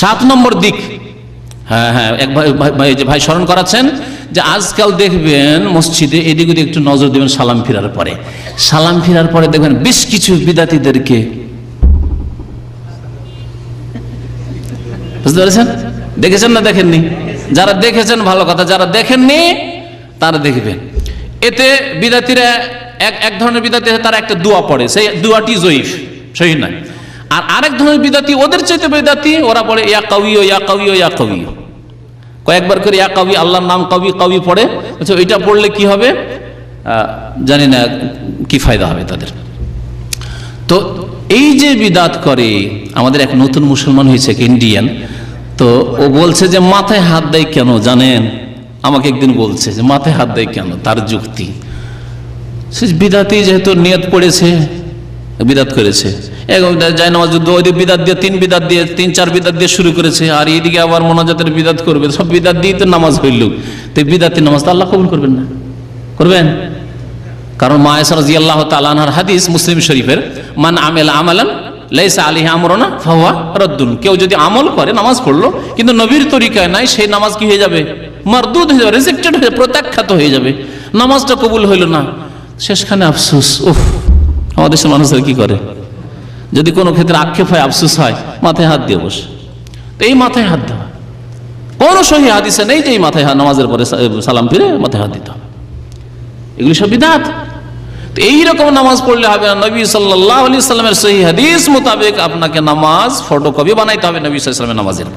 সাত নম্বর দিক। হ্যাঁ হ্যাঁ ভাই স্মরণ করাচ্ছেন যে আজকাল দেখবেন মসজিদে এদিক ওদিক একটু নজর দেবেন, সালাম ফিরার পরে। সালাম ফিরার পরে দেখবেন বেশ কিছু বিদাতিদেরকে বুঝতে পেরেছেন? দেখেছেন না দেখেননি? যারা দেখেছেন, ভালো কথা, যারা দেখেননি, তারা দেখবেন। এতে বিদাতিরা এক এক ধরনের বিদাতি তারা একটা দোয়া পড়ে। সেই দোয়াটি জয়ীফ, সহি নয়। আর আরেক ধরনের বিদাতি ওদের চাইতে বিদাতি ওরা পড়ে ইয়া কবিও ইয়া কবিও ইয়া কবিও কয়েকবার করে, ইয়া কবি আল্লাহর নাম কবি কবি পড়ে। আচ্ছা ওইটা পড়লে কি হবে? জানি না, কি ফায়দা হবে তাদের। তো এই যে বিদাত করে, আমাদের এক নতুন মুসলমান হয়েছে ইন্ডিয়ান তো ও বলছে যে, মাথায় হাত দেয় কেন জানেন? আমাকে একদিন বলছে যে, মাথায় হাত দেয় কেন? তার যুক্তি। সে বিদাতি যেহেতু নিয়ত পড়েছে বিদাত করেছে। যায় নামাজ যুদ্ধ, ওই দিকে বিদাত দিয়ে, তিন বিদাত দিয়ে, তিন, চার বিদাত দিয়ে শুরু করেছে। আর এইদিকে আবার মোনাজাতের বিদাত করবে। সব বিদাত দিয়ে তো নামাজ হইল। তো বিদাতি নামাজ তো আল্লাহ কবুল করবেন না। করবেন? কারণ মায়েসা রাজি আল্লাহ তালানহার হাদিস মুসলিম শরীফের, মান আমেল আমালান লাইসা আলিহি আমরনা ফাহুয়া রদ্দুন। কেউ যদি আমল করে, নামাজ পড়ল, কিন্তু নবীর তরিকায় নাই, সেই নামাজ কি হয়ে যাবে? মারদুদ হয়ে যাবে, রিজেক্টেড হয়ে প্রত্যাখ্যাত হয়ে যাবে। নামাজটা কবুল হইল না। শেষখানে আফসোস, উফ। আমাদের দেশের মানুষের কি করে? যদি কোনো ক্ষেত্রে আক্ষেপ হয়, আফসোস হয়, মাথায় হাত দিয়ে বসে। এই মাথায় হাত দেওয়া। কোনো সহি হাদিসে নেই যে এই মাথায় হাত, নামাজের পরে সালাম ফিরে মাথায় হাত দিতে হবে। এগুলি সব বিদাত। তো এইরকম নামাজ পড়লে হবে না নবী সাল্লাহ আলি সাল্লামের সহি হাদিস মোতাবেক আপনাকে নামাজ ফটোকপি বানাইতে হবে নবী সাল্লামের নামাজের।